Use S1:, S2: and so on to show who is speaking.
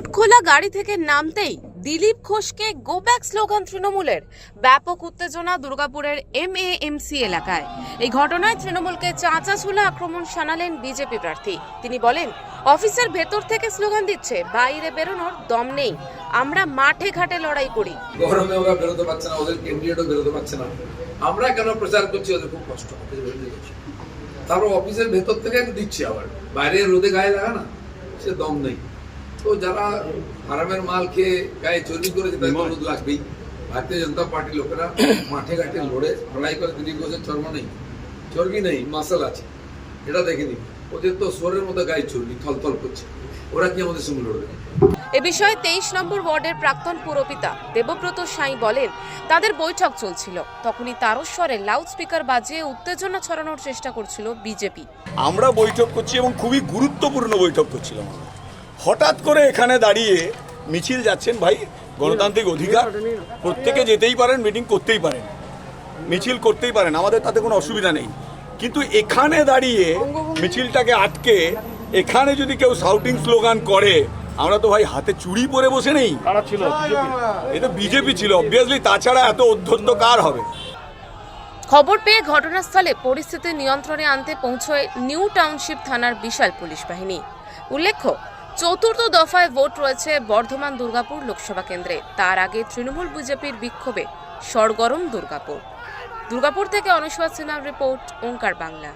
S1: গাড়ি থেকে নামতেই দিলীপ ঘোষকে গো ব্যাক স্লোগান তৃণমূলের। ব্যাপক উত্তেজনা দুর্গাপুরের এম এ এমসি এলাকায়। এই ঘটনায় তৃণমূলকে চাঁচাছুলা আক্রমণ শানালেন বিজেপি প্রার্থী। তিনি বলেন, অফিসের ভেতর থেকে স্লোগান দিচ্ছে, বাইরে বেরোনোর দম নেই। আমরা মাঠে ঘাটে লড়াই করি।
S2: গরমে ওরা বেরোতে পারছে না, ওদের ক্যান্ডিডেটও বেরোতে পারছে না। আমরা কেন প্রচার করছি? ওদের খুব কষ্ট। তারপর অফিসের ভেতর থেকে দিচ্ছে আবার। বাইরে রোদে গায়ে লাগা না, সে দম নেই। তো যারা হারামের মাল খেয়ে গায়ে চর্বি করেছে তাদের লাগবেই। ভারতীয় জনতা পার্টির লোকেরা মাঠে ঘাটে লড়ে লড়াই করে দিলীপ ঘোষের চর্ম নেই। চর্বি নেই মাসাল আছে। এটা দেখে নিন। ওদের তো সোরের মতো গায়ে চর্বি থলথল করছে। ওরা কি আমাদের সঙ্গে লড়বে?
S1: এ বিষয়ে তেইশ নম্বর ওয়ার্ডের প্রাক্তন পুরপিতা দেবব্রত সাঁই বলেন তাদের বৈঠক চলছিল। তখনই তারস্বরে লাউড স্পিকার বাজিয়ে উত্তেজনা ছড়ানোর চেষ্টা করছিল বিজেপি।
S3: আমরা বৈঠক করছি এবং খুবই গুরুত্বপূর্ণ বৈঠক করছিলাম আমরা। হঠাৎ করে এখানে দাঁড়িয়ে মিছিল যাচ্ছেন ভাই গণতান্ত্রিক অধিকার। প্রত্যেকে যেতেই পারেন মিটিং করতেই পারেন। মিছিল করতেই পারেন আমাদের তাতে কোনো অসুবিধা নেই। কিন্তু এখানে দাঁড়িয়ে মিছিলটাকে আটকে এখানে যদি কেউ সাউটিং স্লোগান করে আমরা তো ভাই হাতে চুড়ি পরে বসে নেই।
S4: ছিল?
S3: এ তো বিজেপি ছিল অবভিয়াসলি তাছাড়া এত অধ্যত্ত কার হবে?
S1: খবর পেয়ে ঘটনাস্থলে পরিস্থিতি নিয়ন্ত্রণে আনতে পৌঁছয় নিউ টাউনশিপ থানার বিশাল পুলিশ বাহিনী। উল্লেখ্য চতুর্থ দফায় ভোট রয়েছে বর্ধমান দুর্গাপুর লোকসভা কেন্দ্রে। তার আগে তৃণমূল বিজেপির বিক্ষোভে সরগরম দুর্গাপুর। দুর্গাপুর থেকে অনুষ্কা সিনহার রিপোর্ট, ওঙ্কার বাংলা।